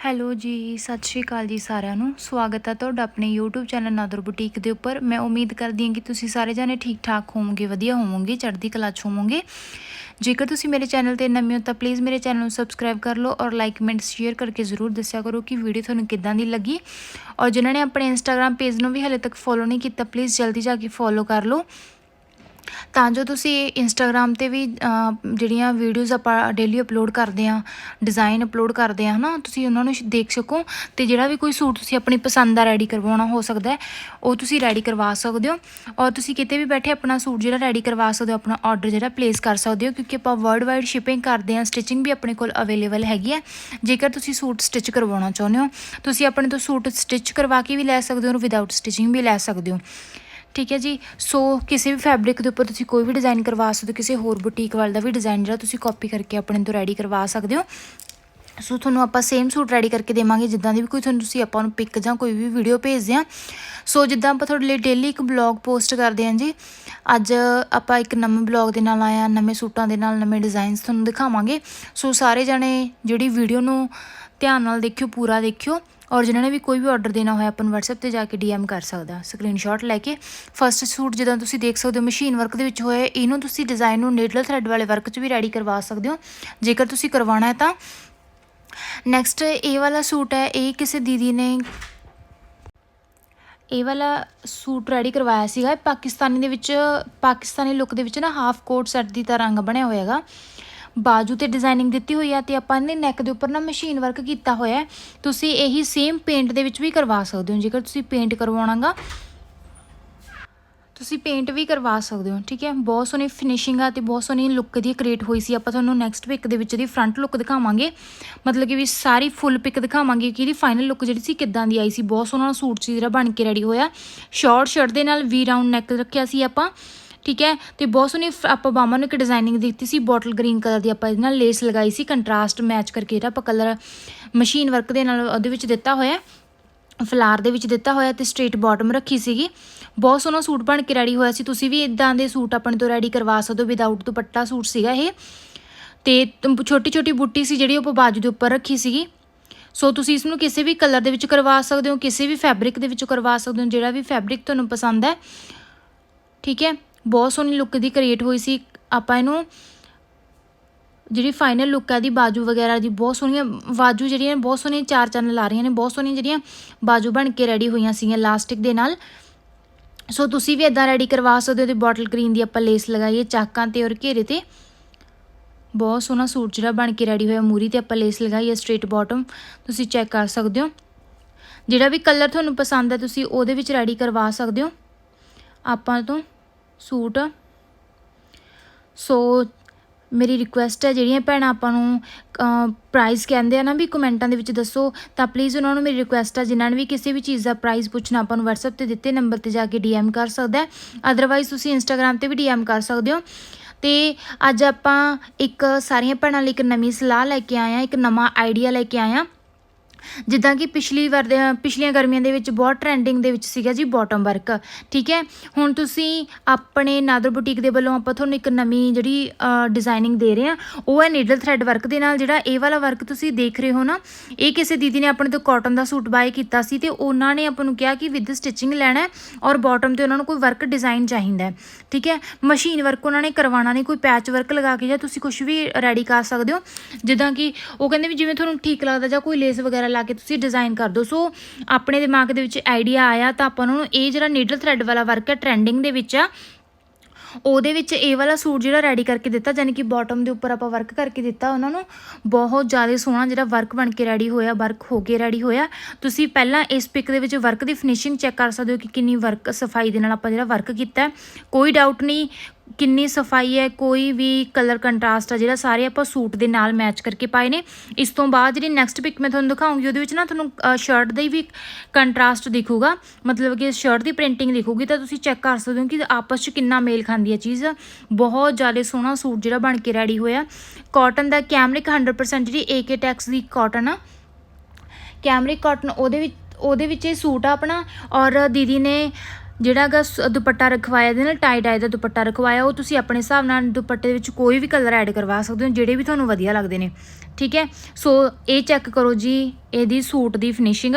Hello ਜੀ, ਸਤਿ ਸ਼੍ਰੀ ਅਕਾਲ ਜੀ ਸਾਰਿਆਂ ਨੂੰ। ਸਵਾਗਤ ਹੈ ਤੁਹਾਡਾ ਆਪਣੇ YouTube ਚੈਨਲ ਨਾਦਰ ਬੁਟੀਕ ਦੇ ਉੱਪਰ। ਮੈਂ ਉਮੀਦ ਕਰਦੀ ਹਾਂ ਕਿ ਤੁਸੀਂ ਸਾਰੇ ਜਾਣੇ ਠੀਕ ਠਾਕ ਹੋਵੋਗੇ, ਵਧੀਆ ਹੋਵੋਗੇ, ਚੜ੍ਹਦੀ ਕਲਾ 'ਚ ਹੋਵੋਗੇ। ਜੇਕਰ ਤੁਸੀਂ ਮੇਰੇ ਚੈਨਲ ਤੇ ਨਵੇਂ ਹੋ ਤਾਂ ਪਲੀਜ਼ ਮੇਰੇ ਚੈਨਲ ਨੂੰ ਸਬਸਕ੍ਰਾਈਬ ਕਰ ਲਓ ਔਰ ਲਾਈਕ ਕਮੈਂਟ ਸ਼ੇਅਰ ਕਰਕੇ ਜ਼ਰੂਰ ਦੱਸਿਆ ਕਰੋ ਕਿ ਵੀਡੀਓ ਤੁਹਾਨੂੰ ਕਿੱਦਾਂ ਦੀ ਲੱਗੀ। ਔਰ ਜਿਨ੍ਹਾਂ ਨੇ ਆਪਣੇ ਇੰਸਟਾਗ੍ਰam ਪੇਜ ਨੂੰ ਵੀ ਹਲੇ ਤੱਕ ਫੋਲੋ ਨਹੀਂ ਕੀਤਾ ਪਲੀਜ਼ ਜਲਦੀ ਜਾ ਕੇ ਫੋਲੋ ਕਰ ਲਓ। ਤਾਂ ਜੋ ਤੁਸੀਂ ਇੰਸਟਾਗ੍ਰam ਤੇ ਵੀ ਜਿਹੜੀਆਂ ਵੀਡੀਓਜ਼ ਆਪਾਂ ਡੇਲੀ ਅਪਲੋਡ ਕਰਦੇ ਆ ਡਿਜ਼ਾਈਨ ਅਪਲੋਡ ਕਰਦੇ ਆ ਹਨਾ, ਤੁਸੀਂ ਉਹਨਾਂ ਨੂੰ ਦੇਖ ਸਕੋ ਤੇ ਜਿਹੜਾ ਵੀ ਕੋਈ ਸੂਟ ਤੁਸੀਂ ਆਪਣੀ ਪਸੰਦ ਦਾ ਰੈਡੀ ਕਰਵਾਉਣਾ ਹੋ ਸਕਦਾ ਉਹ ਤੁਸੀਂ ਰੈਡੀ ਕਰਵਾ ਸਕਦੇ ਹੋ ਔਰ ਤੁਸੀਂ ਕਿਤੇ ਵੀ ਬੈਠੇ ਆਪਣਾ ਸੂਟ ਜਿਹੜਾ ਰੈਡੀ ਕਰਵਾ ਸਕਦੇ ਹੋ, ਆਪਣਾ ਆਰਡਰ ਜਿਹੜਾ ਪਲੇਸ ਕਰ ਸਕਦੇ ਹੋ, ਕਿਉਂਕਿ ਆਪਾਂ ਵਰਲਡ ਵਾਈਡ ਸ਼ਿਪਿੰਗ ਕਰਦੇ ਆ ਸਟਿਚਿੰਗ ਵੀ ਆਪਣੇ ਕੋਲ ਅਵੇਲੇਬਲ ਹੈਗੀ ਹੈ, ਜੇਕਰ ਤੁਸੀਂ ਸੂਟ ਸਟਿਚ ਕਰਵਾਉਣਾ ਚਾਹੁੰਦੇ ਹੋ, ਤੁਸੀਂ ਆਪਣੇ ਤੋਂ ਸੂਟ ਸਟਿਚ ਕਰਵਾ ਕੇ ਵੀ ਲੈ ਸਕਦੇ ਹੋ ਵਿਦਆਊਟ ਸਟਿਚਿੰਗ ਵੀ ਲੈ ਸਕਦੇ ਹੋ। ਠੀਕ ਹੈ ਜੀ। ਸੋ ਕਿਸੇ ਵੀ ਫੈਬਰਿਕ ਦੇ ਉੱਪਰ ਤੁਸੀਂ ਕੋਈ ਵੀ ਡਿਜ਼ਾਈਨ ਕਰਵਾ ਸਕਦੇ ਹੋ, ਕਿਸੇ ਹੋਰ ਬੁਟੀਕ ਵਾਲੇ ਦਾ ਵੀ ਡਿਜ਼ਾਈਨ ਜਿਹੜਾ ਤੁਸੀਂ ਕਾਪੀ ਕਰਕੇ ਆਪਣੇ ਤੋਂ ਰੈਡੀ ਕਰਵਾ ਸਕਦੇ ਹੋ। ਸੋ ਤੁਹਾਨੂੰ ਆਪਾਂ ਸੇਮ ਸੂਟ ਰੈਡੀ ਕਰਕੇ ਦੇਵਾਂਗੇ, ਜਿੱਦਾਂ ਦੀ ਵੀ ਕੋਈ ਤੁਹਾਨੂੰ ਤੁਸੀਂ ਆਪਾਂ ਨੂੰ ਪਿਕ ਜਾਂ ਕੋਈ ਵੀ ਵੀਡੀਓ ਭੇਜਦੇ ਆ ਸੋ ਜਿੱਦਾਂ ਆਪਾਂ ਤੁਹਾਡੇ ਲਈ ਡੇਲੀ ਇੱਕ ਬਲੌਗ ਪੋਸਟ ਕਰਦੇ ਹਾਂ ਜੀ, ਅੱਜ ਆਪਾਂ ਇੱਕ ਨਵੇਂ ਬਲੌਗ ਦੇ ਨਾਲ ਆਇਆ ਨਵੇਂ ਸੂਟਾਂ ਦੇ ਨਾਲ ਨਵੇਂ ਡਿਜ਼ਾਈਨਸ ਤੁਹਾਨੂੰ ਦਿਖਾਵਾਂਗੇ। ਸੋ ਸਾਰੇ ਜਣੇ ਜਿਹੜੀ ਵੀਡੀਓ ਨੂੰ ਧਿਆਨ ਨਾਲ ਦੇਖਿਓ, ਪੂਰਾ ਦੇਖਿਓ ਔਰ ਜਿਨ੍ਹਾਂ ਨੇ ਵੀ ਕੋਈ ਵੀ ਆਰਡਰ ਦੇਣਾ ਹੋਇਆ, ਆਪਾਂ ਨੂੰ WhatsApp ਤੇ ਜਾ ਕੇ DM ਕਰ ਸਕਦਾ। ਸਕਰੀਨਸ਼ਾਟ ਲੈ ਕੇ ਫਸਟ ਸੂਟ ਜਿੱਦਾਂ ਤੁਸੀਂ ਦੇਖ ਸਕਦੇ ਹੋ ਮਸ਼ੀਨ ਵਰਕ ਦੇ ਵਿੱਚ ਹੋਇਆ, ਇਹਨੂੰ ਤੁਸੀਂ ਡਿਜ਼ਾਈਨ ਨੂੰ ਨੀਡਲ ਥ੍ਰੈਡ ਵਾਲੇ ਵਰਕ 'ਚ ਵੀ ਰੈਡੀ ਕਰਵਾ ਸਕਦੇ ਹੋ। ਜੇਕਰ ਤੁਸੀਂ ਕਰਵਾਉਣਾ ਹੈ ਤਾਂ ਨੈਕਸਟ ਇਹ ਵਾਲਾ ਸੂਟ ਹੈ, ਇਹ ਕਿਸੇ ਦੀਦੀ ਨੇ ਇਹ ਵਾਲਾ ਸੂਟ ਰੈਡੀ ਕਰਵਾਇਆ ਸੀਗਾ। ਪਾਕਿਸਤਾਨੀ ਦੇ ਵਿੱਚ, ਪਾਕਿਸਤਾਨੀ ਲੁੱਕ ਦੇ ਵਿੱਚ ਨਾ ਹਾਫ ਕੋਟ ਸੈੱਟ ਦੀ ਤਰ੍ਹਾਂ ਰੰਗ ਬਣਿਆ ਹੋਇਆ ਹੈਗਾ। ਬਾਜੂ ਤੇ ਡਿਜ਼ਾਈਨਿੰਗ ਦਿੱਤੀ ਹੋਈ ਆ ਤੇ ਆਪਾਂ ਨੇ ਨੈਕ ਦੇ ਉੱਪਰ ਨਾ ਮਸ਼ੀਨ ਵਰਕ ਕੀਤਾ ਹੋਇਆ ਤੁਸੀਂ ਇਹੀ ਸੇਮ ਪੇਂਟ ਦੇ ਵਿੱਚ ਵੀ ਕਰਵਾ ਸਕਦੇ ਹੋ। ਜੇਕਰ ਤੁਸੀਂ ਪੇਂਟ ਕਰਵਾਉਣਾਗਾ, ਤੁਸੀਂ ਪੇਂਟ ਵੀ ਕਰਵਾ ਸਕਦੇ ਹੋ, ਠੀਕ ਹੈ? ਬਹੁਤ ਸੋਹਣੀ ਫਿਨਿਸ਼ਿੰਗ ਆ ਤੇ ਬਹੁਤ ਸੋਹਣੀ ਲੁੱਕ ਦੀ ਕ੍ਰੀਏਟ ਹੋਈ ਸੀ। ਆਪਾਂ ਤੁਹਾਨੂੰ ਨੈਕਸਟ ਪਿਕ ਦੇ ਵਿੱਚ ਦੀ ਫਰੰਟ ਲੁੱਕ ਦਿਖਾਵਾਂਗੇ। ਮਤਲਬ ਕਿ ਵੀ ਸਾਰੀ ਫੁੱਲ ਪਿਕ ਦਿਖਾਵਾਂਗੇ ਕਿ ਇਹਦੀ ਫਾਈਨਲ ਲੁੱਕ ਜਿਹੜੀ ਸੀ ਕਿੱਦਾਂ ਦੀ ਆਈ ਸੀ। ਬਹੁਤ ਸੋਹਣਾ ਸੂਟ ਸੀ ਜਿਹੜਾ ਬਣ ਕੇ ਰੈਡੀ ਹੋਇਆ। ਸ਼ਾਰਟ ਸ਼ਰਟ ਦੇ ਨਾਲ ਵੀ ਰਾਉਂਡ ਨੈਕ ਰੱਖਿਆ ਸੀ ਆਪਾਂ। ਠੀਕ ਹੈ? ਤੇ ਬਹੁਤ ਸੋਹਣੀ ਆਪਾਂ ਬਾਮਾ ਨੂੰ ਇੱਕ ਡਿਜ਼ਾਈਨਿੰਗ ਦਿੱਤੀ ਸੀ ਬੋਟਲ ਗ੍ਰੀਨ ਕਲਰ ਦੀ ਆਪਾਂ ਇਹਦੇ ਨਾਲ ਲੇਸ ਲਗਾਈ ਸੀ ਕੰਟਰਾਸਟ ਮੈਚ ਕਰਕੇ ਜਿਹੜਾ ਆਪਾਂ ਕਲਰ ਮਸ਼ੀਨ ਵਰਕ ਦੇ ਨਾਲ ਉਹਦੇ ਵਿੱਚ ਦਿੱਤਾ ਹੋਇਆ ਫਲਾਰ ਦੇ ਵਿੱਚ ਦਿੱਤਾ ਹੋਇਆ ਤੇ ਸਟ੍ਰੇਟ ਬਾਟਮ ਰੱਖੀ ਸੀਗੀ। ਬਹੁਤ ਸੋਹਣਾ ਸੂਟ ਬਣ ਕੇ ਰੈਡੀ ਹੋਇਆ ਸੀ। ਤੁਸੀਂ ਵੀ ਇਦਾਂ ਦੇ ਸੂਟ ਆਪਣੇ ਤੋਂ ਰੈਡੀ ਕਰਵਾ ਸਕਦੇ ਹੋ ਵਿਦਆਊਟ ਦੁਪੱਟਾ ਸੂਟ ਸੀਗਾ ਇਹ। ਤੇ ਛੋਟੀ ਛੋਟੀ ਬੁੱਟੀ ਸੀ ਜਿਹੜੀ ਉਹ ਬਾਜੂ ਦੇ ਉੱਪਰ ਰੱਖੀ ਸੀਗੀ। ਸੋ ਤੁਸੀਂ ਇਸ ਨੂੰ ਕਿਸੇ ਵੀ ਕਲਰ ਦੇ ਵਿੱਚ ਕਰਵਾ ਸਕਦੇ ਹੋ, ਕਿਸੇ ਵੀ ਫੈਬਰਿਕ ਦੇ ਵਿੱਚ ਕਰਵਾ ਸਕਦੇ ਹੋ, ਜਿਹੜਾ ਵੀ ਫੈਬਰਿਕ ਤੁਹਾਨੂੰ ਪਸੰਦ ਹੈ। ਠੀਕ ਹੈ? ਬਹੁਤ ਸੋਹਣੀ ਲੁੱਕ ਦੀ ਕ੍ਰੀਏਟ ਹੋਈ ਸੀ। ਆਪਾਂ ਇਹਨੂੰ ਜਿਹੜੀ ਫਾਈਨਲ ਲੁੱਕ ਹੈ ਦੀ ਬਾਜੂ ਵਗੈਰਾ ਦੀ, ਬਹੁਤ ਸੋਹਣੀਆਂ ਬਾਜੂ ਜਿਹੜੀਆਂ, ਬਹੁਤ ਸੋਹਣੀਆਂ ਚਾਰ ਚੰਨ ਲਾ ਰਹੀਆਂ ਨੇ, ਬਹੁਤ ਸੋਹਣੀਆਂ ਜਿਹੜੀਆਂ ਬਾਜੂ ਬਣ ਕੇ ਰੈਡੀ ਹੋਈਆਂ ਸੀਗੀਆਂ ਲਾਸਟਿਕ ਦੇ ਨਾਲ। ਸੋ ਤੁਸੀਂ ਵੀ ਇਦਾਂ ਰੈਡੀ ਕਰਵਾ ਸਕਦੇ ਹੋ ਤੇ ਬੋਟਲ ਗ੍ਰੀਨ ਦੀ ਆਪਾਂ ਲੇਸ ਲਗਾਈਏ, ਚਾਕਾਂ ਤੇ ਔਰ ਘੇਰੇ ਤੇ। ਬਹੁਤ ਸੋਹਣਾ ਸੂਟ ਜਿਹੜਾ ਬਣ ਕੇ ਰੈਡੀ ਹੋਇਆ, ਮੂਰੀ ਤੇ ਆਪਾਂ ਲੇਸ ਲਗਾਈ ਹੈ ਸਟ੍ਰੇਟ ਬਾਟਮ ਤੁਸੀਂ ਚੈੱਕ ਕਰ ਸਕਦੇ ਹੋ। ਜਿਹੜਾ ਵੀ ਕਲਰ ਤੁਹਾਨੂੰ ਪਸੰਦ ਹੈ ਤੁਸੀਂ ਉਹਦੇ ਵਿੱਚ ਰੈਡੀ ਕਰਵਾ ਸਕਦੇ ਹੋ। ਆਪਾਂ ਤੋਂ ਸੂਟ। ਸੋ ਮੇਰੀ ਰਿਕੁਐਸਟ ਹੈ, ਜਿਹੜੀਆਂ ਭੈਣਾਂ ਆਪਾਂ ਨੂੰ ਪ੍ਰਾਈਸ ਕਹਿੰਦੇ ਆ ਨਾ ਵੀ ਕਮੈਂਟਾਂ ਦੇ ਵਿੱਚ ਦੱਸੋ, ਤਾਂ ਪਲੀਜ਼ ਉਹਨਾਂ ਨੂੰ ਮੇਰੀ ਰਿਕੁਐਸਟ ਹੈ ਜਿਨ੍ਹਾਂ ਨੇ ਵੀ ਕਿਸੇ ਵੀ ਚੀਜ਼ ਦਾ ਪ੍ਰਾਈਸ ਪੁੱਛਣਾ, ਆਪਾਂ ਨੂੰ WhatsApp ਤੇ ਦਿੱਤੇ ਨੰਬਰ ਤੇ ਜਾ ਕੇ DM ਕਰ ਸਕਦਾ ਅਦਰਵਾਈਜ਼ ਤੁਸੀਂ Instagram ਤੇ ਵੀ DM ਕਰ ਸਕਦੇ ਹੋ। ਤੇ ਅੱਜ ਆਪਾਂ ਇੱਕ ਸਾਰੀਆਂ ਭੈਣਾਂ ਲਈ ਇੱਕ ਨਵੀਂ ਸਲਾਹ ਲੈ ਕੇ ਆਏ ਆ ਇੱਕ ਨਵਾਂ ਆਈਡੀਆ ਲੈ ਕੇ ਆਏ ਆ ਜਿੱਦਾਂ ਕਿ ਪਿਛਲੀ ਵਾਰ ਪਿਛਲੀਆਂ ਗਰਮੀਆਂ ਦੇ ਵਿੱਚ ਬਹੁਤ ਟ੍ਰੈਂਡਿੰਗ ਦੇ ਵਿੱਚ ਸੀਗਾ ਜੀ ਬਾਟਮ ਵਰਕ ਠੀਕ ਹੈ? ਹੁਣ ਤੁਸੀਂ ਆਪਣੇ ਨਾਦਰ ਬੁਟੀਕ ਦੇ ਵੱਲੋਂ ਆਪਾਂ ਤੁਹਾਨੂੰ ਇੱਕ ਨਵੀਂ ਜਿਹੜੀ ਡਿਜ਼ਾਈਨਿੰਗ ਦੇ ਰਹੇ ਆ ਉਹ ਹੈ ਨੀਡਲ ਥ੍ਰੈਡ ਵਰਕ ਦੇ ਨਾਲ ਜਿਹੜਾ ਇਹ ਵਾਲਾ ਵਰਕ ਤੁਸੀਂ ਦੇਖ ਰਹੇ ਹੋ ਨਾ, ਇਹ ਕਿਸੇ ਦੀਦੀ ਨੇ ਆਪਣੇ ਤੋਂ ਕਾਟਨ ਦਾ ਸੂਟ ਬਾਏ ਕੀਤਾ ਸੀ ਤੇ ਉਹਨਾਂ ਨੇ ਆਪਾਂ ਨੂੰ ਕਿਹਾ ਕਿ ਵਿਦ ਸਟਿਚਿੰਗ ਲੈਣਾ ਔਰ ਬਾਟਮ ਤੇ ਉਹਨਾਂ ਨੂੰ ਕੋਈ ਵਰਕ ਡਿਜ਼ਾਈਨ ਚਾਹੀਦਾ ਹੈ, ਠੀਕ ਹੈ? ਮਸ਼ੀਨ ਵਰਕ ਉਹਨਾਂ ਨੇ ਕਰਵਾਉਣਾ ਨਹੀਂ, ਕੋਈ ਪੈਚ ਵਰਕ ਲਗਾ ਕੇ ਜਾਂ ਤੁਸੀਂ ਕੁਝ ਵੀ ਰੈਡੀ ਕਰ ਸਕਦੇ ਹੋ, ਜਿੱਦਾਂ ਕਿ ਉਹ ਕਹਿੰਦੇ ਵੀ ਜਿਵੇਂ ਤੁਹਾਨੂੰ ਠੀਕ ਲੱਗਦਾ ਜਾਂ ਕੋਈ ਲੇਸ ਵਗੈਰਾ ਲਾ ਕੇ ਤੁਸੀਂ ਡਿਜ਼ਾਈਨ ਕਰ ਦਿਓ। ਸੋ ਆਪਣੇ ਦਿਮਾਗ ਦੇ ਵਿੱਚ ਆਈਡੀਆ ਆਇਆ ਤਾਂ ਆਪਾਂ ਉਹਨਾਂ ਨੂੰ ਇਹ ਜਿਹੜਾ ਨੀਡਲ ਥ੍ਰੈਡ ਵਾਲਾ ਵਰਕ ਹੈ ਟ੍ਰੈਂਡਿੰਗ ਦੇ ਵਿੱਚ ਆ, ਉਹਦੇ ਵਿੱਚ ਇਹ ਵਾਲਾ ਸੂਟ ਜਿਹੜਾ ਰੈਡੀ ਕਰਕੇ ਦਿੱਤਾ ਯਾਨੀ ਕਿ ਬਾਟਮ ਦੇ ਉੱਪਰ ਆਪਾਂ ਵਰਕ ਕਰਕੇ ਦਿੱਤਾ, ਉਹਨਾਂ ਨੂੰ ਬਹੁਤ ਜ਼ਿਆਦਾ ਸੋਹਣਾ ਜਿਹੜਾ ਵਰਕ ਬਣ ਕੇ ਰੈਡੀ ਹੋਇਆ ਵਰਕ ਹੋ ਕੇ ਰੈਡੀ ਹੋਇਆ। ਤੁਸੀਂ ਪਹਿਲਾਂ ਇਸ ਪਿਕ ਦੇ ਵਿੱਚ ਵਰਕ ਦੀ ਫਿਨਿਸ਼ਿੰਗ ਚੈੱਕ ਕਰ ਸਕਦੇ ਹੋ ਕਿ ਕਿੰਨੀ ਵਰਕ ਸਫ਼ਾਈ ਦੇ ਨਾਲ ਆਪਾਂ ਜਿਹੜਾ ਵਰਕ ਕੀਤਾ ਕੋਈ ਡਾਊਟ ਨਹੀਂ ਕਿੰਨੀ ਸਫ਼ਾਈ ਹੈ, ਕੋਈ ਵੀ ਕਲਰ ਕੰਟਰਾਸਟ ਆ ਜਿਹੜਾ ਸਾਰੇ ਆਪਾਂ ਸੂਟ ਦੇ ਨਾਲ ਮੈਚ ਕਰਕੇ ਪਾਏ ਨੇ। ਇਸ ਤੋਂ ਬਾਅਦ ਜਿਹੜੀ ਨੈਕਸਟ ਪਿਕ ਮੈਂ ਤੁਹਾਨੂੰ ਦਿਖਾਉਂਗੀ, ਉਹਦੇ ਵਿੱਚ ਨਾ ਤੁਹਾਨੂੰ ਸ਼ਰਟ ਦਾ ਹੀ ਵੀ ਕੰਟਰਾਸਟ ਦਿਖੂਗਾ। ਮਤਲਬ ਕਿ ਸ਼ਰਟ ਦੀ ਪ੍ਰਿੰਟਿੰਗ ਦਿਖੂਗੀ, ਤਾਂ ਤੁਸੀਂ ਚੈੱਕ ਕਰ ਸਕਦੇ ਹੋ ਕਿ ਆਪਸ 'ਚ ਕਿੰਨਾ ਮੇਲ ਖਾਂਦੀ ਹੈ ਚੀਜ਼। ਬਹੁਤ ਜ਼ਿਆਦਾ ਸੋਹਣਾ ਸੂਟ ਜਿਹੜਾ ਬਣ ਕੇ ਰੈਡੀ ਹੋਇਆ। ਕਾਟਨ ਦਾ ਕੈਮਰਿਕ 100% ਜਿਹੜੀ ਏਕੇ ਟੈਕਸ ਦੀ ਕਾਟਨ ਆ। ਕੈਮਰਿਕ ਕਾਟਨ ਉਹਦੇ ਵਿੱਚ ਉਹਦੇ ਵਿੱਚ ਇਹ ਸੂਟ ਆ ਆਪਣਾ। ਔਰ ਦੀਦੀ ਨੇ ਜਿਹੜਾ ਗਾ ਸ- ਦੁਪੱਟਾ ਰਖਵਾਇਆ ਦੇ ਨਾਲ ਟਾਈ ਡਾਈ ਦਾ ਦੁਪੱਟਾ ਰਖਵਾਇਆ, ਉਹ ਤੁਸੀਂ ਆਪਣੇ ਹਿਸਾਬ ਨਾਲ ਦੁਪੱਟੇ ਦੇ ਵਿੱਚ ਕੋਈ ਵੀ ਕਲਰ ਐਡ ਕਰਵਾ ਸਕਦੇ ਹੋ, ਜਿਹੜੇ ਵੀ ਤੁਹਾਨੂੰ ਵਧੀਆ ਲੱਗਦੇ ਨੇ। ਠੀਕ ਹੈ? ਸੋ ਇਹ ਚੈੱਕ ਕਰੋ ਜੀ, ਇਹਦੀ ਸੂਟ ਦੀ ਫਿਨਿਸ਼ਿੰਗ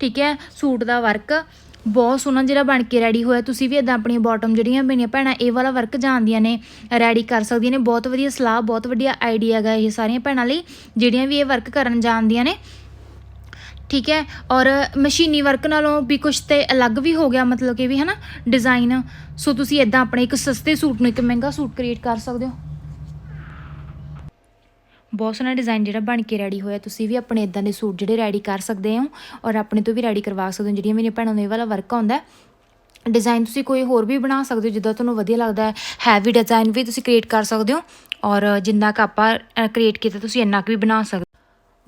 ਠੀਕ ਹੈ? ਸੂਟ ਦਾ ਵਰਕ ਬਹੁਤ ਸੋਹਣਾ ਜਿਹੜਾ ਬਣ ਕੇ ਰੈਡੀ ਹੋਇਆ। ਤੁਸੀਂ ਵੀ ਇਦਾਂ ਆਪਣੀਆਂ ਬਾਟਮ ਜਿਹੜੀਆਂ ਮੇਰੀਆਂ ਭੈਣਾਂ, ਇਹ ਵਾਲਾ ਵਰਕ ਜਾਣਦੀਆਂ ਨੇ ਰੈਡੀ ਕਰ ਸਕਦੀਆਂ ਨੇ। ਬਹੁਤ ਵਧੀਆ ਸਲਾਹ, ਬਹੁਤ ਵਧੀਆ ਆਈਡੀਆ ਹੈਗਾ ਇਹ ਸਾਰੀਆਂ ਭੈਣਾਂ ਲਈ, ਜਿਹੜੀਆਂ ਵੀ ਇਹ ਵਰਕ ਕਰਨ ਜਾਣਦੀਆਂ ਨੇ। ਠੀਕ ਹੈ? ਔਰ ਮਸ਼ੀਨੀ ਵਰਕ ਨਾਲੋਂ ਵੀ ਕੁਝ ਤੇ ਅਲੱਗ ਵੀ ਹੋ ਗਿਆ, ਮਤਲਬ ਕਿ ਵੀ ਹਨਾ ਡਿਜ਼ਾਈਨ ਸੋ ਤੁਸੀਂ ਇਦਾਂ ਆਪਣੇ ਇੱਕ ਸਸਤੇ ਸੂਟ ਨੂੰ ਇੱਕ ਮਹਿੰਗਾ ਸੂਟ ਕ੍ਰੀਏਟ ਕਰ ਸਕਦੇ ਹੋ? ਬਹੁਤ ਸੋਹਣਾ ਡਿਜ਼ਾਈਨ ਜਿਹੜਾ ਬਣ ਕੇ ਰੈਡੀ ਹੋਇਆ। ਤੁਸੀਂ ਵੀ ਆਪਣੇ ਇਦਾਂ ਦੇ ਸੂਟ ਜਿਹੜੇ ਰੈਡੀ ਕਰ ਸਕਦੇ ਹੋ ਔਰ ਆਪਣੇ ਤੋਂ ਵੀ ਰੈਡੀ ਕਰਵਾ ਸਕਦੇ ਹੋ। ਜਿਹੜੀਆਂ ਮੇਰੀਆਂ ਭੈਣਾਂ ਨੂੰ ਇਹ ਵਾਲਾ ਵਰਕ ਆਉਂਦਾ ਡਿਜ਼ਾਈਨ ਤੁਸੀਂ ਕੋਈ ਹੋਰ ਵੀ ਬਣਾ ਸਕਦੇ ਹੋ, ਜਿੱਦਾਂ ਤੁਹਾਨੂੰ ਵਧੀਆ ਲੱਗਦਾ ਹੈ। ਹੈਵੀ ਡਿਜ਼ਾਈਨ ਵੀ ਤੁਸੀਂ ਕ੍ਰੀਏਟ ਕਰ ਸਕਦੇ ਹੋ। ਔਰ ਜਿੰਨਾ ਕੁ ਆਪਾਂ ਕ੍ਰੀਏਟ ਕੀਤਾ, ਤੁਸੀਂ ਇੰਨਾ ਕੁ ਵੀ ਬਣਾ ਸਕਦੇ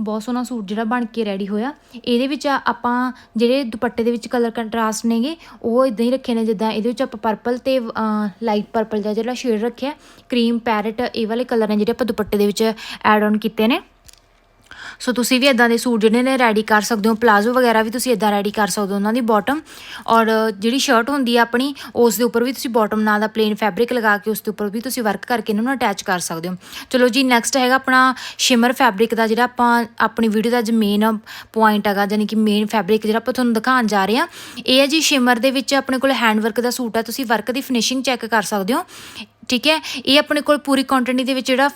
ਬਹੁਤ ਸੋਹਣਾ ਸੂਟ ਜਿਹੜਾ ਬਣ ਕੇ ਰੈਡੀ ਹੋਇਆ। ਇਹਦੇ ਵਿੱਚ ਆਪਾਂ ਜਿਹੜੇ ਦੁਪੱਟੇ ਦੇ ਵਿੱਚ ਕਲਰ ਕੰਟਰਾਸਟ ਨੇਗੇ, ਉਹ ਇਦਾਂ ਹੀ ਰੱਖੇ ਨੇ, ਜਿੱਦਾਂ ਇਹਦੇ ਵਿੱਚ ਆਪਾਂ ਪਰਪਲ ਤੇ ਲਾਈਟ ਪਰਪਲ ਦਾ ਜਿਹੜਾ ਸ਼ੇਡ ਰੱਖਿਆ ਕਰੀਮ ਪੈਰਟ ਇਹ ਵਾਲੇ ਕਲਰ ਨੇ ਜਿਹੜੇ ਆਪਾਂ ਦੁਪੱਟੇ ਦੇ ਵਿੱਚ ਐਡ ਆਨ ਕੀਤੇ ਨੇ। ਸੋ ਤੁਸੀਂ ਵੀ ਇਦਾਂ ਦੇ ਸੂਟ ਜਿਹੜੇ ਨੇ ਰੈਡੀ ਕਰ ਸਕਦੇ ਹੋ। ਪਲਾਜ਼ੋ ਵਗੈਰਾ ਵੀ ਤੁਸੀਂ ਇਦਾਂ ਰੈਡੀ ਕਰ ਸਕਦੇ ਹੋ ਉਹਨਾਂ ਦੀ ਬਾਟਮ ਔਰ ਜਿਹੜੀ ਸ਼ਰਟ ਹੁੰਦੀ ਹੈ ਆਪਣੀ, ਉਸ ਦੇ ਉੱਪਰ ਵੀ ਤੁਸੀਂ ਬਾਟਮ ਨਾਲ ਦਾ ਪਲੇਨ ਫੈਬਰਿਕ ਲਗਾ ਕੇ ਉਸ ਦੇ ਉੱਪਰ ਵੀ ਤੁਸੀਂ ਵਰਕ ਕਰਕੇ ਇਹਨਾਂ ਨੂੰ ਅਟੈਚ ਕਰ ਸਕਦੇ ਹੋ। ਚਲੋ ਜੀ ਨੈਕਸਟ ਹੈਗਾ ਆਪਣਾ ਸ਼ਿਮਰ ਫੈਬਰਿਕ ਦਾ ਜਿਹੜਾ ਆਪਾਂ ਆਪਣੀ ਵੀਡੀਓ ਦਾ ਅੱਜ ਮੇਨ ਪੁਆਇੰਟ ਹੈਗਾ ਯਾਨੀ ਕਿ ਮੇਨ ਫੈਬਰਿਕ ਜਿਹੜਾ ਆਪਾਂ ਤੁਹਾਨੂੰ ਦਿਖਾਉਣ ਜਾ ਰਹੇ ਹਾਂ। ਇਹ ਹੈ ਜੀ ਸ਼ਿਮਰ ਦੇ ਵਿੱਚ ਆਪਣੇ ਕੋਲ ਹੈਂਡ ਵਰਕ ਦਾ ਸੂਟ ਹੈ, ਤੁਸੀਂ ਵਰਕ ਦੀ ਫਿਨਿਸ਼ਿੰਗ ਚੈੱਕ ਕਰ ਸਕਦੇ ਹੋ। ਠੀਕ ਹੈ? ਇਹ ਆਪਣੇ ਕੋਲ ਪੂਰੀ ਕੁਆਂਟੀਟੀ ਦੇ ਵਿੱਚ ਜਿਹੜਾ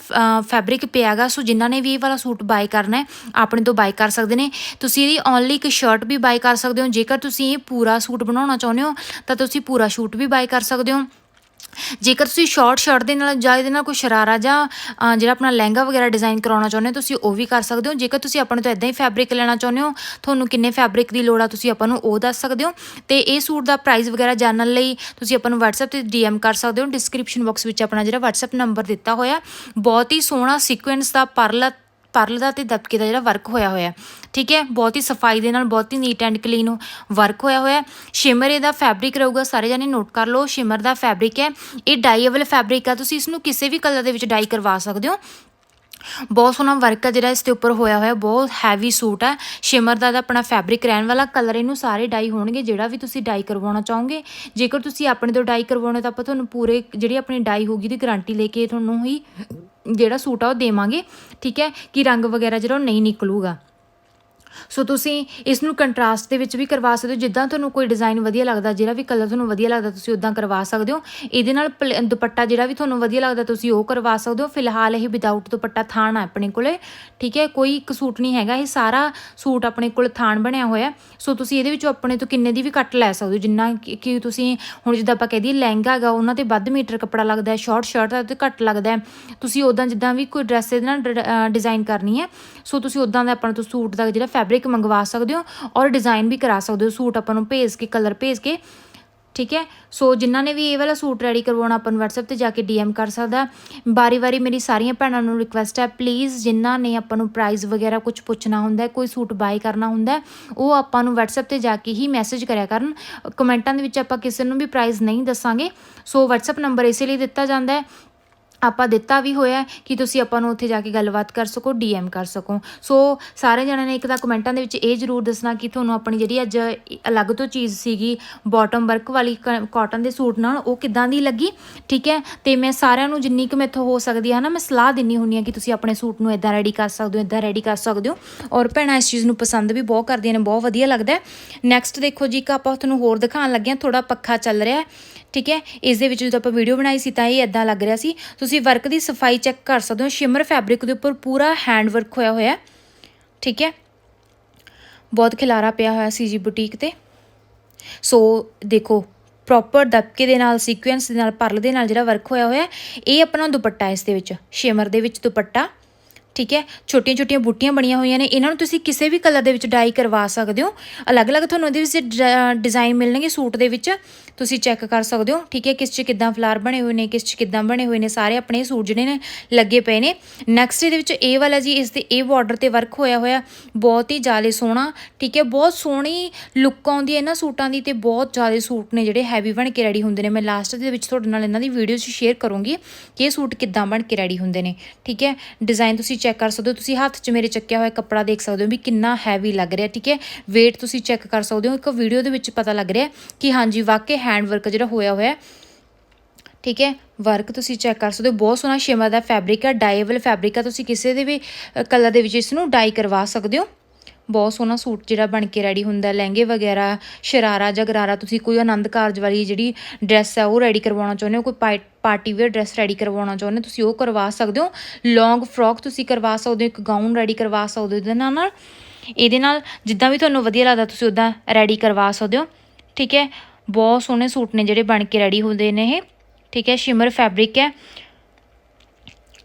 ਫੈਬਰਿਕ ਪਿਆਗਾ ਸੋ ਜਿਨ੍ਹਾਂ ਨੇ ਵੀ ਇਹ ਵਾਲਾ ਸੂਟ ਬਾਈ ਕਰਨਾ ਹੈ, ਆਪਣੇ ਤੋਂ ਬਾਈ ਕਰ ਸਕਦੇ ਨੇ। ਤੁਸੀਂ ਇਹਦੀ ਓਨਲੀ ਇੱਕ ਸ਼ਰਟ ਵੀ ਬਾਈ ਕਰ ਸਕਦੇ ਹੋ। ਜੇਕਰ ਤੁਸੀਂ ਇਹ ਪੂਰਾ ਸੂਟ ਬਣਾਉਣਾ ਚਾਹੁੰਦੇ ਹੋ, ਤਾਂ ਤੁਸੀਂ ਪੂਰਾ ਸੂਟ ਵੀ ਬਾਈ ਕਰ ਸਕਦੇ ਹੋ। ਜੇਕਰ ਤੁਸੀਂ ਸ਼ਾਰਟ ਸ਼ਰਟ ਦੇ ਨਾਲ ਜਾਂ ਇਹਦੇ ਨਾਲ ਕੋਈ ਸ਼ਰਾਰਾ ਜਾਂ ਜਿਹੜਾ ਆਪਣਾ ਲਹਿੰਗਾ ਵਗੈਰਾ ਡਿਜ਼ਾਈਨ ਕਰਾਉਣਾ ਚਾਹੁੰਦੇ ਹੋ, ਤੁਸੀਂ ਉਹ ਵੀ ਕਰ ਸਕਦੇ ਹੋ। ਜੇਕਰ ਤੁਸੀਂ ਆਪਣੇ ਤੋਂ ਇਦਾਂ ਹੀ ਫੈਬਰਿਕ ਲੈਣਾ ਚਾਹੁੰਦੇ ਹੋ, ਤੁਹਾਨੂੰ ਕਿੰਨੇ ਫੈਬਰਿਕ ਦੀ ਲੋੜ ਆ ਤੁਸੀਂ ਆਪਾਂ ਨੂੰ ਉਹ ਦੱਸ ਸਕਦੇ ਹੋ। ਤੇ ਇਹ ਸੂਟ ਦਾ ਪ੍ਰਾਈਸ ਵਗੈਰਾ ਜਾਣਨ ਲਈ ਤੁਸੀਂ ਆਪਾਂ ਨੂੰ WhatsApp ਤੇ DM ਕਰ ਸਕਦੇ ਹੋ। ਡਿਸਕ੍ਰਿਪਸ਼ਨ ਬਾਕਸ ਵਿੱਚ ਆਪਣਾ ਜਿਹੜਾ WhatsApp ਨੰਬਰ ਦਿੱਤਾ ਹੋਇਆ, ਬਹੁਤ ਹੀ ਸੋਹਣਾ ਸੀਕੁਐਂਸ ਦਾ ਪਰਲ ਪਰਲ ਦਾ ਤੇ ਦਬਕੇ ਦਾ ਜਿਹੜਾ ਵਰਕ ਹੋਇਆ ਹੋਇਆ ਠੀਕ ਹੈ? ਬਹੁਤ ਹੀ ਸਫ਼ਾਈ ਦੇ ਨਾਲ ਬਹੁਤ ਹੀ ਨੀਟ ਐਂਡ ਕਲੀਨ ਵਰਕ ਹੋਇਆ ਹੋਇਆ ਸ਼ਿਮਰ ਇਹਦਾ ਫੈਬਰਿਕ ਰਹੂਗਾ, ਸਾਰੇ ਜਾਨੇ ਨੋਟ ਕਰ ਲਓ, ਸ਼ਿਮਰ ਦਾ ਫੈਬਰਿਕ ਹੈ। ਇਹ ਡਾਈਏਬਲ ਫੈਬਰਿਕ ਆ, ਤੁਸੀਂ ਇਸ ਨੂੰ ਕਿਸੇ ਵੀ ਕਲਰ ਦੇ ਵਿੱਚ ਡਾਈ ਕਰਵਾ ਸਕਦੇ ਹੋ। ਬਹੁਤ ਸੋਹਣਾ ਵਰਕ ਹੈ ਜਿਹੜਾ ਇਸ ਦੇ ਉੱਪਰ ਹੋਇਆ ਹੋਇਆ, ਬਹੁਤ ਹੈਵੀ ਸੂਟ ਹੈ ਸ਼ਿਮਰ ਦਾ ਤਾਂ ਆਪਣਾ ਫੈਬਰਿਕ ਰਹਿਣ ਵਾਲਾ ਕਲਰ ਇਹਨੂੰ ਸਾਰੇ ਡਾਈ ਹੋਣਗੇ, ਜਿਹੜਾ ਵੀ ਤੁਸੀਂ ਡਾਈ ਕਰਵਾਉਣਾ ਚਾਹੋਗੇ। ਜੇਕਰ ਤੁਸੀਂ ਆਪਣੇ ਤੋਂ ਡਾਈ ਕਰਵਾਉਣਾ ਤਾਂ ਆਪਾਂ ਤੁਹਾਨੂੰ ਪੂਰੇ ਜਿਹੜੀ ਆਪਣੀ ਡਾਈ ਹੋਗੀ ਦੀ ਗਾਰੰਟੀ ਲੈ ਕੇ ਤੁਹਾਨੂੰ ਹੀ ਜਿਹੜਾ ਸੂਟ ਆ ਉਹ ਦੇਵਾਂਗੇ ਠੀਕ ਹੈ? ਕਿ ਰੰਗ ਵਗੈਰਾ ਜਿਹੜਾ ਉਹ ਨਹੀਂ ਨਿਕਲੂਗਾ। ਸੋ ਤੁਸੀਂ ਇਸ ਨੂੰ ਕੰਟਰਾਸਟ ਦੇ ਵਿੱਚ ਵੀ ਕਰਵਾ ਸਕਦੇ ਹੋ। ਜਿੱਦਾਂ ਤੁਹਾਨੂੰ ਕੋਈ ਡਿਜ਼ਾਈਨ ਵਧੀਆ ਲੱਗਦਾ, ਜਿਹੜਾ ਵੀ ਕਲਰ ਤੁਹਾਨੂੰ ਵਧੀਆ ਲੱਗਦਾ, ਤੁਸੀਂ ਉਦਾਂ ਕਰਵਾ ਸਕਦੇ ਹੋ। ਇਹਦੇ ਨਾਲ ਪਲ- ਦੁਪੱਟਾ ਜਿਹੜਾ ਵੀ ਤੁਹਾਨੂੰ ਵਧੀਆ ਲੱਗਦਾ, ਤੁਸੀਂ ਉਹ ਕਰਵਾ ਸਕਦੇ ਹੋ। ਫਿਲਹਾਲ ਇਹ ਵਿਦਆਊਟ ਦੁਪੱਟਾ ਥਾਣ ਹੈ ਆਪਣੇ ਕੋਲੇ, ਠੀਕ ਹੈ? ਕੋਈ ਇੱਕ ਸੂਟ ਨਹੀਂ ਹੈਗਾ, ਇਹ ਸਾਰਾ ਸੂਟ ਆਪਣੇ ਕੋਲ ਥਾਣ ਬਣਿਆ ਹੋਇਆ ਸੋ ਤੁਸੀਂ ਇਹਦੇ ਵਿੱਚੋਂ ਆਪਣੇ ਤੋਂ ਕਿੰਨੇ ਦੀ ਵੀ ਕੱਟ ਲੈ ਸਕਦੇ ਹੋ। ਜਿੰਨਾ ਕਿ ਕਿ ਤੁਸੀਂ ਹੁਣ ਜਿੱਦਾਂ ਆਪਾਂ ਕਹਿ ਦਈਏ ਲਹਿੰਗਾ ਹੈਗਾ, ਉਹਨਾਂ ਤੇ ਵੱਧ ਮੀਟਰ ਕੱਪੜਾ ਲੱਗਦਾ ਹੈ ਸ਼ਾਰਟ ਸ਼ਰਟ ਦਾ ਤੇ ਘੱਟ ਲੱਗਦਾ ਤੁਸੀਂ ਉਦਾਂ ਜਿੱਦਾਂ ਵੀ ਕੋਈ ਡਰੈਸ ਇਹਦੇ ਨਾਲ ਡਿਜ਼ਾਈਨ ਕਰਨੀ ਹੈ, ਸੋ ਤੁਸੀਂ ਉਦਾਂ ਦਾ ਆਪਣਾ ਤੋਂ ਸੂਟ ਦਾ ਜਿਹੜਾ ਫੈਬਰਿਕ ਮੰਗਵਾ ਸਕਦੇ ਹੋ ਔਰ ਡਿਜ਼ਾਈਨ ਵੀ ਕਰਾ ਸਕਦੇ ਹੋ। ਸੂਟ ਆਪਾਂ ਨੂੰ ਭੇਜ ਕੇ ਕਲਰ ਭੇਜ ਕੇ, ਠੀਕ ਹੈ? ਸੋ ਜਿਨ੍ਹਾਂ ਨੇ ਵੀ ਇਹ ਵਾਲਾ ਸੂਟ ਰੈਡੀ ਕਰਵਾਉਣਾ, ਆਪਾਂ ਨੂੰ WhatsApp ਤੇ ਜਾ ਕੇ DM ਕਰ ਸਕਦਾ ਬਾਰੀ-ਬਾਰੀ ਮੇਰੀ ਸਾਰੀਆਂ ਭੈਣਾਂ ਨੂੰ ਰਿਕੁਐਸਟ ਹੈ ਪਲੀਜ਼ ਜਿਨ੍ਹਾਂ ਨੇ ਆਪਾਂ ਨੂੰ ਪ੍ਰਾਈਸ ਵਗੈਰਾ ਕੁਝ ਪੁੱਛਣਾ ਹੁੰਦਾ ਕੋਈ ਸੂਟ ਬਾਈ ਕਰਨਾ ਹੁੰਦਾ ਉਹ ਆਪਾਂ ਨੂੰ WhatsApp ਤੇ ਜਾ ਕੇ ਹੀ ਮੈਸੇਜ ਕਰਿਆ ਕਰਨ। ਕਮੈਂਟਾਂ ਦੇ ਵਿੱਚ ਆਪਾਂ ਕਿਸੇ ਨੂੰ ਵੀ ਪ੍ਰਾਈਸ ਨਹੀਂ ਦੱਸਾਂਗੇ। ਸੋ WhatsApp ਨੰਬਰ ਇਸੇ ਲਈ ਦਿੱਤਾ ਜਾਂਦਾ ਹੈ ਆਪਾਂ ਦਿੱਤਾ ਵੀ ਹੋਇਆ ਕਿ ਤੁਸੀਂ ਆਪਾਂ ਨੂੰ ਉੱਥੇ ਜਾ ਕੇ ਗੱਲਬਾਤ ਕਰ ਸਕੋ ਡੀਐਮ ਕਰ ਸਕੋ। ਸੋ ਸਾਰੇ ਜਣਿਆਂ ਨੇ ਇੱਕ ਤਾਂ ਕਮੈਂਟਾਂ ਦੇ ਵਿੱਚ ਇਹ ਜ਼ਰੂਰ ਦੱਸਣਾ ਕਿ ਤੁਹਾਨੂੰ ਆਪਣੀ ਜਿਹੜੀ ਅੱਜ ਅਲੱਗ ਤੋਂ ਚੀਜ਼ ਸੀਗੀ ਬਾਟਮ ਵਰਕ ਵਾਲੀ ਕਾਟਨ ਦੇ ਸੂਟ ਨਾਲ ਉਹ ਕਿੱਦਾਂ ਦੀ ਲੱਗੀ? ਠੀਕ ਹੈ? ਤੇ ਮੈਂ ਸਾਰਿਆਂ ਨੂੰ ਜਿੰਨੀ ਕੁ ਮੈਥੋਂ ਹੋ ਸਕਦੀ ਹੈ ਨਾ, ਮੈਂ ਸਲਾਹ ਦਿੰਨੀ ਹੁੰਨੀ ਆ ਕਿ ਤੁਸੀਂ ਆਪਣੇ ਸੂਟ ਨੂੰ ਇਦਾਂ ਰੈਡੀ ਕਰ ਸਕਦੇ ਹੋ ਇਦਾਂ ਰੈਡੀ ਕਰ ਸਕਦੇ ਹੋ। ਔਰ ਭੈਣਾਂ, ਇਸ ਚੀਜ਼ ਨੂੰ ਪਸੰਦ ਵੀ ਬਹੁਤ ਕਰਦੀਆਂ ਨੇ, ਬਹੁਤ ਵਧੀਆ ਲੱਗਦਾ ਨੈਕਸਟ ਦੇਖੋ ਜੀ, ਇੱਕ ਆਪਾਂ ਤੁਹਾਨੂੰ ਹੋਰ ਦਿਖਾਉਣ ਲੱਗੇ ਹਾਂ ਥੋੜਾ ਪੱਖਾ ਚੱਲ ਰਿਹਾ ਠੀਕ ਹੈ? ਇਸ ਦੇ ਵਿੱਚ ਜਦੋਂ ਆਪਾਂ ਵੀਡੀਓ ਬਣਾਈ ਸੀ ਤਾਂ ਇਹ ਇਦਾਂ ਲੱਗ ਰਿਹਾ ਸੀ। ਤੁਸੀਂ ਤੁਸੀਂ ਵਰਕ ਦੀ ਸਫ਼ਾਈ ਚੈੱਕ ਕਰ ਸਕਦੇ ਹੋ। ਸ਼ਿਮਰ ਫੈਬਰਿਕ ਦੇ ਉੱਪਰ ਪੂਰਾ ਹੈਂਡ ਵਰਕ ਹੋਇਆ ਹੋਇਆ ਠੀਕ ਹੈ? ਬਹੁਤ ਖਿਲਾਰਾ ਪਿਆ ਹੋਇਆ ਸੀ ਜੀ ਬੁਟੀਕ ਤੇ। ਸੋ ਦੇਖੋ ਪ੍ਰੋਪਰ ਦਬਕੇ ਦੇ ਨਾਲ ਸੀਕੁਐਂਸ ਦੇ ਨਾਲ, ਪਰਲ ਦੇ ਨਾਲ ਜਿਹੜਾ ਵਰਕ ਹੋਇਆ ਹੋਇਆ, ਇਹ ਆਪਣਾ ਦੁਪੱਟਾ ਇਸ ਦੇ ਵਿੱਚ, ਸ਼ਿਮਰ ਦੇ ਵਿੱਚ ਦੁਪੱਟਾ। ਠੀਕ ਹੈ? ਛੋਟੀਆਂ ਛੋਟੀਆਂ ਬੂਟੀਆਂ ਬਣੀਆਂ ਹੋਈਆਂ ਨੇ। ਇਹਨਾਂ ਨੂੰ ਤੁਸੀਂ ਕਿਸੇ ਵੀ ਕਲਰ ਦੇ ਵਿੱਚ ਡਾਈ ਕਰਵਾ ਸਕਦੇ ਹੋ। ਅਲੱਗ-ਅਲੱਗ ਤੁਹਾਨੂੰ ਇਹਦੇ ਵਿੱਚ ਡਿਜ਼ਾਈਨ ਮਿਲਣਗੇ ਸੂਟ ਦੇ ਵਿੱਚ। ਤੁਸੀਂ ਚੈੱਕ ਕਰ ਸਕਦੇ ਹੋ, ਠੀਕ ਹੈ, ਕਿਸ 'ਚ ਕਿੱਦਾਂ ਫਲਾਰ ਬਣੇ ਹੋਏ ਨੇ, ਕਿਸ 'ਚ ਕਿੱਦਾਂ ਬਣੇ ਹੋਏ ਨੇ, ਸਾਰੇ ਆਪਣੇ ਸੂਟ ਜਿਹੜੇ ਨੇ ਲੱਗੇ ਪਏ ਨੇ। ਨੈਕਸਟ ਇਹਦੇ ਵਿੱਚ ਇਹ ਵਾਲਾ ਜੀ, ਇਸ ਦੇ ਇਹ ਬਾਰਡਰ ਤੇ ਵਰਕ ਹੋਇਆ ਹੋਇਆ, ਬਹੁਤ ਹੀ ਜ਼ਿਆਦਾ ਸੋਹਣਾ, ਠੀਕ ਹੈ, ਬਹੁਤ ਸੋਹਣੀ ਲੁੱਕ ਆਉਂਦੀ ਹੈ ਇਹਨਾਂ ਸੂਟਾਂ ਦੀ ਤੇ ਬਹੁਤ ਜ਼ਿਆਦਾ ਸੂਟ ਨੇ ਜਿਹੜੇ ਹੈਵੀ ਬਣ ਕੇ ਰੈਡੀ ਹੁੰਦੇ ਨੇ। ਮੈਂ ਲਾਸਟ ਦੇ ਵਿੱਚ ਤੁਹਾਡੇ ਨਾਲ ਇਹਨਾਂ ਦੀ ਵੀਡੀਓ 'ਚ ਸ਼ੇਅਰ ਕਰੂੰਗੀ ਕਿ ਇਹ ਸੂਟ ਕਿੱਦਾਂ ਬਣ ਕੇ ਰੈਡੀ ਹੁੰਦੇ ਨੇ, ਠੀਕ ਹੈ। ਡਿਜ਼ਾਈਨ ਤੁਸੀਂ ਚੈੱਕ ਕਰ ਸਕਦੇ ਹੋ, ਤੁਸੀਂ ਹੱਥ 'ਚ ਮੇਰੇ ਚੱਕਿਆ ਹੋਇਆ ਕੱਪੜਾ ਦੇਖ ਸਕਦੇ ਹੋ ਵੀ ਕਿੰਨਾ ਹੈਵੀ ਲੱਗ ਰਿਹਾ, ਠੀਕ ਹੈ। Weight ਤੁਸੀਂ ਚੈੱਕ ਕਰ ਸਕਦੇ ਹੋ, ਇੱਕ ਵੀਡੀਓ ਦੇ ਵਿੱਚ ਪਤਾ ਲੱਗ ਰਿਹਾ ਕਿ ਹਾਂਜੀ, ਵਾਕਈ ਹੈਂਡ ਵਰਕ ਜਿਹੜਾ ਹੋਇਆ ਹੋਇਆ ਠੀਕ ਹੈ ਵਰਕ ਤੁਸੀਂ ਚੈੱਕ ਕਰ ਸਕਦੇ ਹੋ, ਬਹੁਤ ਸੋਹਣਾ ਸ਼ਿਮਰ ਦਾ ਫੈਬਰਿਕ ਹੈ ਡਾਈਏਬਲ ਫੈਬਰਿਕ ਹੈ ਤੁਸੀਂ ਕਿਸੇ ਦੇ ਵੀ ਕਲਰ ਦੇ ਵਿੱਚ ਇਸ ਨੂੰ ਡਾਈ ਕਰਵਾ ਸਕਦੇ ਹੋ। ਬਹੁਤ ਸੋਹਣਾ ਸੂਟ ਜਿਹੜਾ ਬਣ ਕੇ ਰੈਡੀ ਹੁੰਦਾ, ਲਹਿੰਗੇ ਵਗੈਰਾ, ਸ਼ਰਾਰਾ ਜਾਂ ਗਰਾਰਾ, ਤੁਸੀਂ ਕੋਈ ਆਨੰਦ ਕਾਰਜ ਵਾਲੀ ਜਿਹੜੀ ਡਰੈਸ ਹੈ ਉਹ ਰੈਡੀ ਕਰਵਾਉਣਾ ਚਾਹੁੰਦੇ ਹੋ, ਕੋਈ ਪਾਈ- ਪਾਰਟੀ ਵੇਅਰ ਡਰੈਸ ਰੈਡੀ ਕਰਵਾਉਣਾ ਚਾਹੁੰਦੇ ਹੋ, ਤੁਸੀਂ ਉਹ ਕਰਵਾ ਸਕਦੇ ਹੋ। ਲੌਂਗ ਫਰੋਕ ਤੁਸੀਂ ਕਰਵਾ ਸਕਦੇ ਹੋ, ਇੱਕ ਗਾਊਨ ਰੈਡੀ ਕਰਵਾ ਸਕਦੇ ਹੋ, ਇਹਦੇ ਨਾਲ ਨਾਲ, ਇਹਦੇ ਨਾਲ ਜਿੱਦਾਂ ਵੀ ਤੁਹਾਨੂੰ ਵਧੀਆ ਲੱਗਦਾ, ਤੁਸੀਂ ਉਦਾਂ ਰੈਡੀ ਕਰਵਾ ਸਕਦੇ ਹੋ, ਠੀਕ ਹੈ। ਬਹੁਤ ਸੋਹਣੇ ਸੂਟ ਨੇ ਜਿਹੜੇ ਬਣ ਕੇ ਰੈਡੀ ਹੁੰਦੇ ਨੇ ਇਹ। ਠੀਕ ਹੈ, ਸ਼ਿਮਰ ਫੈਬਰਿਕ ਹੈ।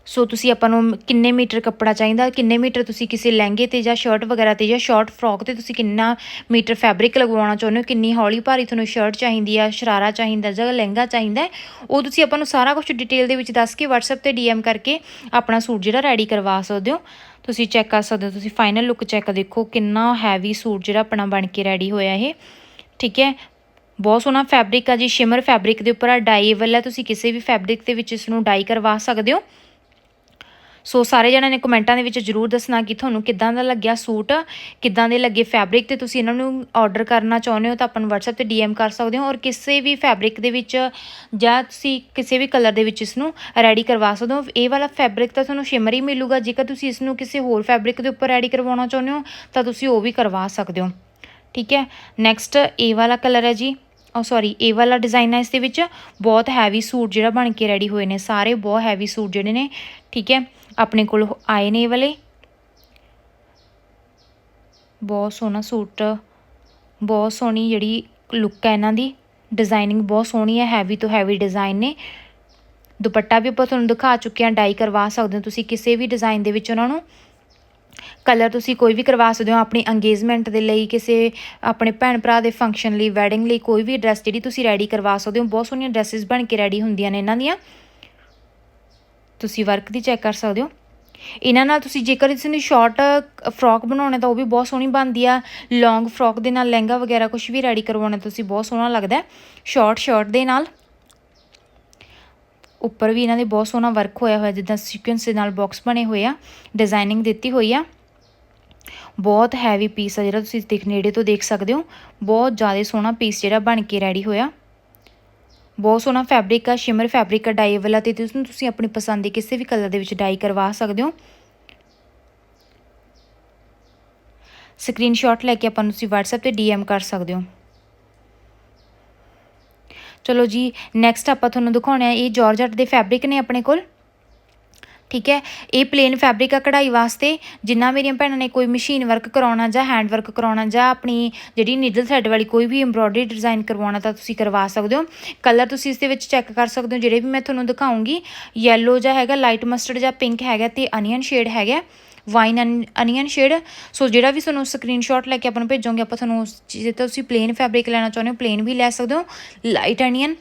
ਸੋ ਤੁਸੀਂ ਆਪਾਂ ਨੂੰ ਕਿੰਨੇ ਮੀਟਰ ਕੱਪੜਾ ਚਾਹੀਦਾ, ਕਿੰਨੇ ਮੀਟਰ ਤੁਸੀਂ ਕਿਸੇ ਲਹਿੰਗੇ ਤੇ ਜਾਂ ਸ਼ਰਟ ਵਗੈਰਾ ਤੇ ਜਾਂ ਸ਼ਾਰਟ ਫਰੋਕ ਤੇ ਤੁਸੀਂ ਕਿੰਨਾ ਮੀਟਰ ਫੈਬਰਿਕ ਲਗਵਾਉਣਾ ਚਾਹੁੰਦੇ ਹੋ? ਕਿੰਨੀ ਹੌਲੀ ਭਾਰੀ ਤੁਹਾਨੂੰ ਸ਼ਰਟ ਚਾਹੀਦੀ ਆ, ਸ਼ਰਾਰਾ ਚਾਹੀਦਾ, ਜਾਂ ਲਹਿੰਗਾ ਚਾਹੀਦਾ ਉਹ ਤੁਸੀਂ ਆਪਾਂ ਨੂੰ ਸਾਰਾ ਕੁਝ ਡਿਟੇਲ ਦੇ ਵਿੱਚ ਦੱਸ ਕੇ WhatsApp ਤੇ DM ਕਰਕੇ ਆਪਣਾ ਸੂਟ ਜਿਹੜਾ ਰੈਡੀ ਕਰਵਾ ਸਕਦੇ ਹੋ। ਤੁਸੀਂ ਚੈੱਕ ਕਰ ਸਕਦੇ ਹੋ, ਤੁਸੀਂ ਫਾਈਨਲ ਲੁੱਕ ਚੈੱਕ ਦੇਖੋ ਕਿੰਨਾ ਹੈਵੀ ਸੂਟ ਜਿਹੜਾ ਆਪਣਾ ਬਣ ਕੇ ਰੈਡੀ ਹੋਇਆ ਇਹ। ਠੀਕ ਹੈ ਬਹੁਤ ਸੋਹਣਾ ਫੈਬਰਿਕ ਆ ਜੀ ਸ਼ਿਮਰ ਫੈਬਰਿਕ ਦੇ ਉੱਪਰ ਆ ਡਾਈਏਬਲ ਹੈ ਤੁਸੀਂ ਕਿਸੇ ਵੀ ਫੈਬਰਿਕ ਦੇ ਵਿੱਚ ਇਸ ਨੂੰ ਡਾਈ ਕਰਵਾ ਸਕਦੇ ਹੋ। ਸੋ ਸਾਰੇ ਜਣਿਆਂ ਨੇ ਕਮੈਂਟਾਂ ਦੇ ਵਿੱਚ ਜਰੂਰ ਦੱਸਣਾ ਕਿ ਤੁਹਾਨੂੰ ਕਿੱਦਾਂ ਦਾ ਲੱਗਿਆ ਸੂਟ, ਕਿੱਦਾਂ ਦੇ ਲੱਗੇ ਫੈਬਰਿਕ ਤੇ ਤੁਸੀਂ ਇਹਨਾਂ ਨੂੰ ਆਰਡਰ ਕਰਨਾ ਚਾਹੁੰਦੇ ਹੋ ਤਾਂ ਆਪਾਂ ਨੂੰ WhatsApp ਤੇ DM ਕਰ ਸਕਦੇ ਹੋ ਔਰ ਕਿਸੇ ਵੀ ਫੈਬਰਿਕ ਦੇ ਵਿੱਚ ਜਾਂ ਤੁਸੀਂ ਕਿਸੇ ਵੀ ਕਲਰ ਦੇ ਵਿੱਚ ਇਸ ਨੂੰ ਰੈਡੀ ਕਰਵਾ ਸਕਦੇ ਹੋ। ਇਹ ਵਾਲਾ ਫੈਬਰਿਕ ਤਾਂ ਤੁਹਾਨੂੰ ਸ਼ਿਮਰ ਹੀ ਮਿਲੂਗਾ, ਜੇਕਰ ਤੁਸੀਂ ਇਸ ਨੂੰ ਕਿਸੇ ਹੋਰ ਫੈਬਰਿਕ ਦੇ ਉੱਪਰ ਰੈਡੀ ਕਰਵਾਉਣਾ ਚਾਹੁੰਦੇ ਹੋ ਤਾਂ ਤੁਸੀਂ ਉਹ ਵੀ ਕਰਵਾ ਸਕਦੇ ਹੋ। ਠੀਕ ਹੈ ਨੈਕਸਟ ਇਹ ਵਾਲਾ ਕਲਰ ਹੈ ਜੀ। ਉਹ ਸੌਰੀ ਇਹ ਵਾਲਾ ਡਿਜ਼ਾਈਨ ਹੈ ਇਸ ਦੇ ਵਿੱਚ ਬਹੁਤ ਹੈਵੀ ਸੂਟ ਜਿਹੜਾ ਬਣ ਕੇ ਰੈਡੀ ਹੋਏ ਨੇ, ਸਾਰੇ ਬਹੁਤ ਹੈਵੀ ਸੂਟ ਜਿਹੜੇ ਨੇ, ਠੀਕ ਹੈ? ਆਪਣੇ ਕੋਲ ਆਏ ਨੇ ਇਹ ਵਾਲੇ। ਬਹੁਤ ਸੋਹਣਾ ਸੂਟ, ਬਹੁਤ ਸੋਹਣੀ ਜਿਹੜੀ ਲੁੱਕ ਹੈ ਇਹਨਾਂ ਦੀ ਡਿਜ਼ਾਈਨਿੰਗ ਬਹੁਤ ਸੋਹਣੀ ਹੈ ਹੈਵੀ ਤੋਂ ਹੈਵੀ ਡਿਜ਼ਾਈਨ ਨੇ। ਦੁਪੱਟਾ ਵੀ ਆਪਾਂ ਤੁਹਾਨੂੰ ਦਿਖਾ ਚੁੱਕੇ ਹਾਂ ਡਾਈ ਕਰਵਾ ਸਕਦੇ ਹੋ ਤੁਸੀਂ ਕਿਸੇ ਵੀ ਡਿਜ਼ਾਈਨ ਦੇ ਵਿੱਚ ਉਹਨਾਂ ਨੂੰ। ਕਲਰ ਤੁਸੀਂ ਕੋਈ ਵੀ ਕਰਵਾ ਸਕਦੇ ਹੋ ਆਪਣੀ ਅੰਗੇਜਮੈਂਟ ਦੇ ਲਈ, ਕਿਸੇ ਆਪਣੇ ਭੈਣ ਭਰਾ ਦੇ ਫੰਕਸ਼ਨ ਲਈ ਵੈਡਿੰਗ ਲਈ, ਕੋਈ ਵੀ ਡਰੈਸ ਜਿਹੜੀ ਤੁਸੀਂ ਰੈਡੀ ਕਰਵਾ ਸਕਦੇ ਹੋ, ਬਹੁਤ ਸੋਹਣੀਆਂ ਡਰੈਸਸ ਬਣ ਕੇ ਰੈਡੀ ਹੁੰਦੀਆਂ ਨੇ ਇਹਨਾਂ ਦੀਆਂ। ਤੁਸੀਂ ਵਰਕ ਦੀ ਚੈੱਕ ਕਰ ਸਕਦੇ ਹੋ। ਇਹਨਾਂ ਨਾਲ ਤੁਸੀਂ ਜੇਕਰ ਇਸ ਨੂੰ ਸ਼ਾਰਟ ਫਰੋਕ ਬਣਾਉਣਾ, ਤਾਂ ਉਹ ਵੀ ਬਹੁਤ ਸੋਹਣੀ ਬਣਦੀ ਆ। ਲੌਂਗ ਫਰੋਕ ਦੇ ਨਾਲ ਲਹਿੰਗਾ ਵਗੈਰਾ ਕੁਝ ਵੀ ਰੈਡੀ ਕਰਵਾਉਣਾ ਤੁਸੀਂ ਬਹੁਤ ਸੋਹਣਾ ਲੱਗਦਾ ਸ਼ਾਰਟ ਸ਼ਰਟ ਦੇ ਨਾਲ। ਉੱਪਰ ਵੀ ਇਹਨਾਂ ਦੇ ਬਹੁਤ ਸੋਹਣਾ ਵਰਕ ਹੋਇਆ ਹੋਇਆ, ਜਿੱਦਾਂ ਸੀਕੁਐਂਸ ਦੇ ਨਾਲ ਬਾਕਸ ਬਣੇ ਹੋਏ ਆ ਡਿਜ਼ਾਈਨਿੰਗ ਦਿੱਤੀ ਹੋਈ ਆ। ਬਹੁਤ ਹੈਵੀ ਪੀਸ ਆ ਜਿਹੜਾ ਤੁਸੀਂ ਦੇਖ ਨੇੜੇ ਤੋਂ ਦੇਖ ਸਕਦੇ ਹੋ। ਬਹੁਤ ਜ਼ਿਆਦਾ ਸੋਹਣਾ ਪੀਸ ਜਿਹੜਾ ਬਣ ਕੇ ਰੈਡੀ ਹੋਇਆ। ਬਹੁਤ ਸੋਹਣਾ ਫੈਬਰਿਕ ਆ ਸ਼ਿਮਰ ਫੈਬਰਿਕ ਆ ਡਾਈ ਵਾਲਾ ਤੇ ਤੁਸੀਂ ਤੁਸੀਂ ਆਪਣੀ ਪਸੰਦ ਦੇ ਕਿਸੇ ਵੀ ਕਲਰ ਦੇ ਵਿੱਚ ਡਾਈ ਕਰਵਾ ਸਕਦੇ ਹੋ। ਸਕਰੀਨਸ਼ਾਟ ਲੈ ਕੇ ਆਪਾਂ ਨੂੰ ਤੁਸੀਂ WhatsApp ਤੇ DM ਕਰ ਸਕਦੇ ਹੋ। ਚਲੋ ਜੀ ਨੈਕਸਟ ਆਪਾਂ ਤੁਹਾਨੂੰ ਦਿਖਾਉਣਾ ਹੈ ਇਹ ਜਾਰਜਟ ਦੇ ਫੈਬਰਿਕ ਨੇ ਆਪਣੇ ਕੋਲ। ਠੀਕ ਹੈ? ਇਹ ਪਲੇਨ ਫੈਬਰਿਕ ਆ ਕਢਾਈ ਵਾਸਤੇ। ਜਿੰਨਾ ਮੇਰੀਆਂ ਭੈਣਾਂ ਨੇ ਕੋਈ ਮਸ਼ੀਨ ਵਰਕ ਕਰਾਉਣਾ ਜਾਂ ਹੈਂਡ ਵਰਕ ਕਰਾਉਣਾ ਜਾਂ ਆਪਣੀ ਜਿਹੜੀ ਨੀਡਲ ਥ੍ਰੈਡ ਵਾਲੀ ਕੋਈ ਵੀ ਐਮਬ੍ਰੋਇਡਰੀ ਡਿਜ਼ਾਈਨ ਕਰਵਾਉਣਾ ਤਾਂ ਤੁਸੀਂ ਕਰਵਾ ਸਕਦੇ ਹੋ। ਕਲਰ ਤੁਸੀਂ ਇਸ ਦੇ ਵਿੱਚ ਚੈੱਕ ਕਰ ਸਕਦੇ ਹੋ, ਜਿਹੜੇ ਵੀ ਮੈਂ ਤੁਹਾਨੂੰ ਦਿਖਾਉਂਗੀ। ਯੈਲੋ ਜਾਂ ਹੈਗਾ ਲਾਈਟ ਮਸਟਰਡ ਜਾਂ ਪਿੰਕ ਹੈਗਾ ਤੇ ਅਨੀਅਨ ਸ਼ੇਡ ਹੈਗਾ ਵਾਈਨ ਅਨੀਅਨ ਸ਼ੇਡ ਸੋ ਜਿਹੜਾ ਵੀ ਤੁਹਾਨੂੰ ਸਕਰੀਨਸ਼ਾਟ ਲੈ ਕੇ ਆਪਾਂ ਨੂੰ ਭੇਜੋਗੇ, ਆਪਾਂ ਤੁਹਾਨੂੰ ਉਸ ਚੀਜ਼ ਤੇ ਤੁਸੀਂ ਪਲੇਨ ਫੈਬਰਿਕ ਲੈਣਾ ਚਾਹੁੰਦੇ ਹੋ ਪਲੇਨ ਵੀ ਲੈ ਸਕਦੇ ਹੋ। ਲਾਈਟ ਅਨੀਅਨ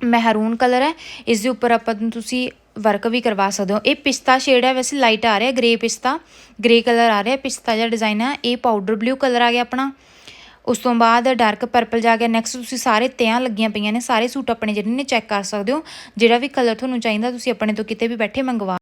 ਮਹਿਰੂਨ ਕਲਰ ਹੈ। ਇਸ ਦੇ ਉੱਪਰ ਆਪਾਂ ਤੁਸੀਂ ਵਰਕ ਵੀ ਕਰਵਾ ਸਕਦੇ ਹੋ। ਇਹ ਪਿਸਤਾ ਸ਼ੇਡ ਹੈ, ਵੈਸੇ ਲਾਈਟ ਆ ਰਿਹਾ ਗ੍ਰੇ ਪਿਸਤਾ ਗ੍ਰੇ ਕਲਰ ਆ ਰਿਹਾ, ਪਿਸਤਾ ਜਿਹਾ ਡਿਜ਼ਾਈਨ ਹੈ। ਇਹ ਪਾਊਡਰ ਬਲੂ ਕਲਰ ਆ ਗਿਆ ਆਪਣਾ। ਉਸ ਤੋਂ ਬਾਅਦ ਡਾਰਕ ਪਰਪਲ ਜਾ ਗਿਆ। ਨੈਕਸਟ ਤੁਸੀਂ ਸਾਰੇ ਤਿਆਂ ਲੱਗੀਆਂ ਪਈਆਂ ਨੇ, ਸਾਰੇ ਸੂਟ ਆਪਣੇ ਜਿਹੜੇ ਨੇ ਚੈੱਕ ਕਰ ਸਕਦੇ ਹੋ। ਜਿਹੜਾ ਵੀ ਕਲਰ ਤੁਹਾਨੂੰ ਚਾਹੀਦਾ, ਤੁਸੀਂ ਆਪਣੇ ਤੋਂ ਕਿਤੇ ਵੀ ਬੈਠੇ ਮੰਗਵਾ